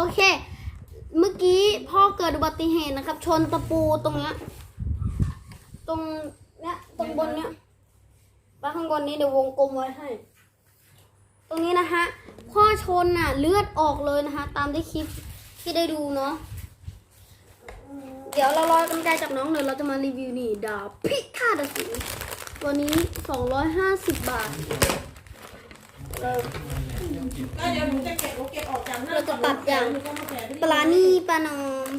โอเค เมื่อกี้พ่อเกิดอุบัติเหตุนะครับ ชนตะปูตรงเนี้ย ตรงเนี้ยตรงบนเนี้ยไปข้างบนนี้เดี๋ยววงกลมไว้ให้ ตรงนี้นะฮะพ่อชนน่ะ เลือดออกเลยนะคะ ตามที่คลิปที่ได้ดูเนาะ เดี๋ยวเรารอกันไกลจากน้องเดี๋ยเราจะมารีวิวนี่ดาบพิฆาตอสูรตัวนี้ 250 บาทเริ่ม ก็เดี๋ยวหนูจะเก็บโอเก็บออกจากหน้าเราจะตัดอย่างหนูก็มาแกะที่ปลานี่ปลานอม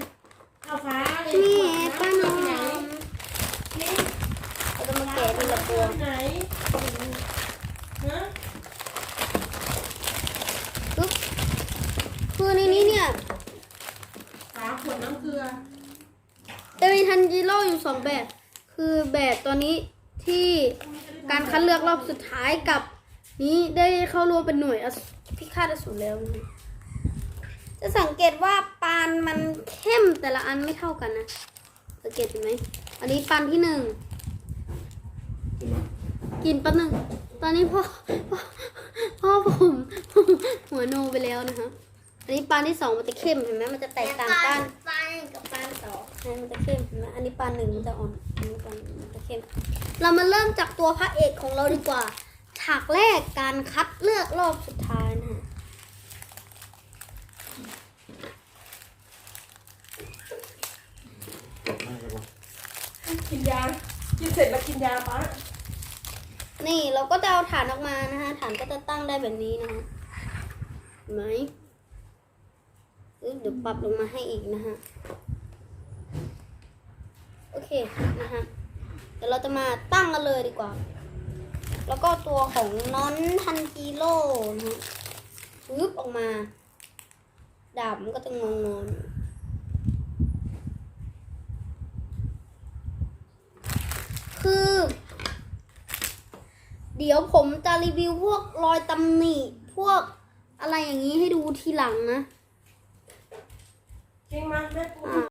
เอาฟ้านี่ปลานอไหนมนี่เราจะมาแกะทีละตัวไหนฮะปึ๊บคือในนี้เนี่ยฝาขวดน้ำเกลือจะมีทันจิโร่อยู่สองแบบ คือแบบตัวนี้ที่การคัดเลือกรอบสุดท้ายกับ นี้ได้เข้ารวมเป็นหน่วยอสพิฆาตอสูรแล้วนะจะสังเกตว่าปานมันเข้มแต่ละอันไม่เท่ากันนะสังเกตเห็นไหมอันนี้ปานที่หนึ่งกินแป๊บหนึงตอนนี้พ่อพ่อพ่อผมหัวโนไปแล้วนะคะอันนี้ปานที่สองมันจะเข้มเห็นไหมมันจะแตกต่างกันปานกับปานสองใช่มันจะเข้มเห็นไหมอันนี้ปานหนึ่งมันจะอ่อนอันนี้ปานมันจะเข้ม เรามาเริ่มจากตัวพระเอกของเราดีกว่า ฉากแรกการคัดเลือกรอบสุดท้ายนะฮะกินยา กินเสร็จแล้วกินยาป้านี่เราก็จะเอาฐานออกมานะฮะฐานก็จะตั้งได้แบบนี้นะฮะเห็นไหมเอ้ยเดี๋ยวปรับลงมาให้อีกนะฮะ โอเคนะฮะ เดี๋ยวเราจะมาตั้งกันเลยดีกว่า แล้วก็ตัวของน้อนทันจิโร่นะฮะปึ๊บออกมา ดาบมันก็จะงงงๆคือ เดี๋ยวผมจะรีวิวพวกรอยตำหนิ พวกอะไรอย่างนี้ให้ดูทีหลังนะ จริงมาแม่ปูอ่า